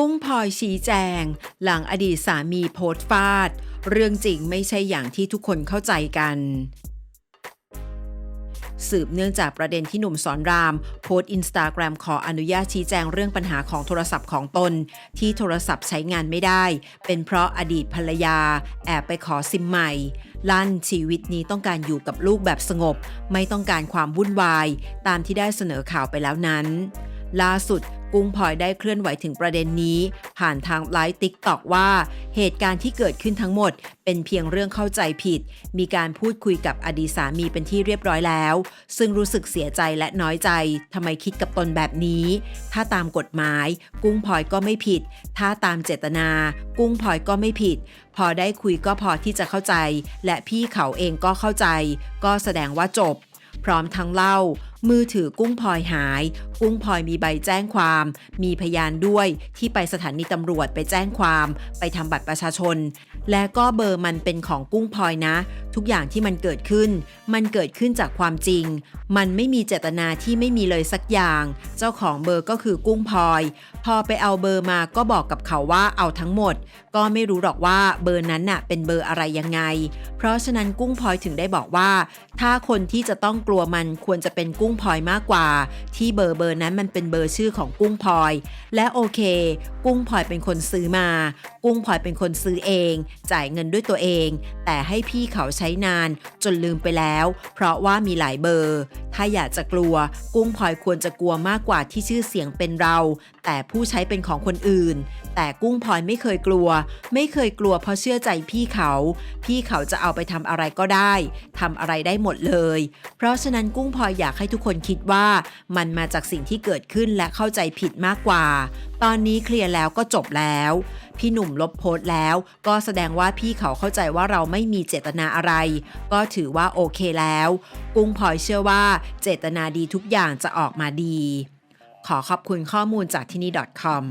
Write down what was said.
กุ้งพลอยชี้แจง หลังอดีตสามีโพสต์ฟาด เรื่องจริงไม่ใช่อย่างที่ทุกคนเข้าใจกัน สืบเนื่องจากประเด็นที่หนุ่มสอนราม โพสต์อินสตาแกรมขออนุญาตชี้แจงเรื่องปัญหาของโทรศัพท์ของตน ที่โทรศัพท์ใช้งานไม่ได้ เป็นเพราะอดีตภรรยา แอบไปขอซิมใหม่ ลั่นชีวิตนี้ต้องการอยู่กับลูกแบบสงบ ไม่ต้องการความวุ่นวาย ตามที่ได้เสนอข่าวไปแล้วนั้นล่าสุด กุ้งพลอยได้เคลื่อนไหวถึงประเด็นนี้ ผ่านทางไลฟ์ติ๊กตอกว่า เหตุการณ์ที่เกิดขึ้นทั้งหมด เป็นเพียงเรื่องเข้าใจผิด มีการพูดคุยกับอดีตสามีเป็นที่เรียบร้อยแล้ว ซึ่งรู้สึกเสียใจและน้อยใจทำไมคิดกับตนแบบนี้ ถ้าตามกฎหมาย กุ้งพลอยก็ไม่ผิด ถ้าตามเจตนา กุ้งพลอยก็ไม่ผิด พอได้คุยก็พอที่จะเข้าใจ และพี่เขาเองก็เข้าใจ ก็แสดงว่าจบ พร้อมทั้งเล่า มือถือกุ้งพลอยหาย กุ้งพลอยมีใบแจ้งความ มีพยานด้วยที่ไปสถานีตำรวจไปแจ้งความ ไปทำบัตรประชาชน และก็เบอร์มันเป็นของกุ้งพลอยนะ ทุกอย่างที่มันเกิดขึ้น มันเกิดขึ้นจากความจริง มันไม่มีเจตนาที่ไม่มีเลยสักอย่าง เจ้าของเบอร์ก็คือกุ้งพลอย พอไปเอาเบอร์มาก็บอกกับเขาว่าเอาทั้งหมด ก็ไม่รู้หรอกว่าเบอร์นั้นน่ะเป็นเบอร์อะไรยังไง เพราะฉะนั้นกุ้งพลอยถึงได้บอกว่า ถ้าคนที่จะต้องกลัวมันควรจะเป็นกุ้งพลอยมากกว่า ที่เบอร์เบอร์นั้นมันเป็นเบอร์ชื่อของกุ้งพลอย และโอเค กุ้งพลอยเป็นคนซื้อมา กุ้งพลอยเป็นคนซื้อเอง จ่ายเงินด้วยตัวเอง แต่ให้พี่เขาใช้นานจนลืมไปแล้ว เพราะว่ามีหลายเบอร์ ถ้าอยากจะกลัว กุ้งพลอยควรจะกลัวมากกว่าที่ชื่อเสียงเป็นเรา แต่ผู้ใช้เป็นของคนอื่น แต่กุ้งพลอยไม่เคยกลัว ไม่เคยกลัวเพราะเชื่อใจพี่เขา พี่เขาจะเอาไปทำอะไรก็ได้ทำอะไรได้หมดเลย เพราะฉะนั้นกุ้งพลอยอยากให้ทุกคนคิดว่ามันมาจากสิ่งที่เกิดขึ้นและเข้าใจผิดมากกว่า ตอนนี้เคลียร์แล้วก็จบแล้ว พี่หนุ่มลบโพสต์แล้ว ก็แสดงว่าพี่เขาเข้าใจว่าเราไม่มีเจตนาอะไร ก็ถือว่าโอเคแล้ว กุ้งพลอยเชื่อว่า เจตนาดีทุกอย่างจะออกมาดี ขอขอบคุณข้อมูลจากที่นี่ .com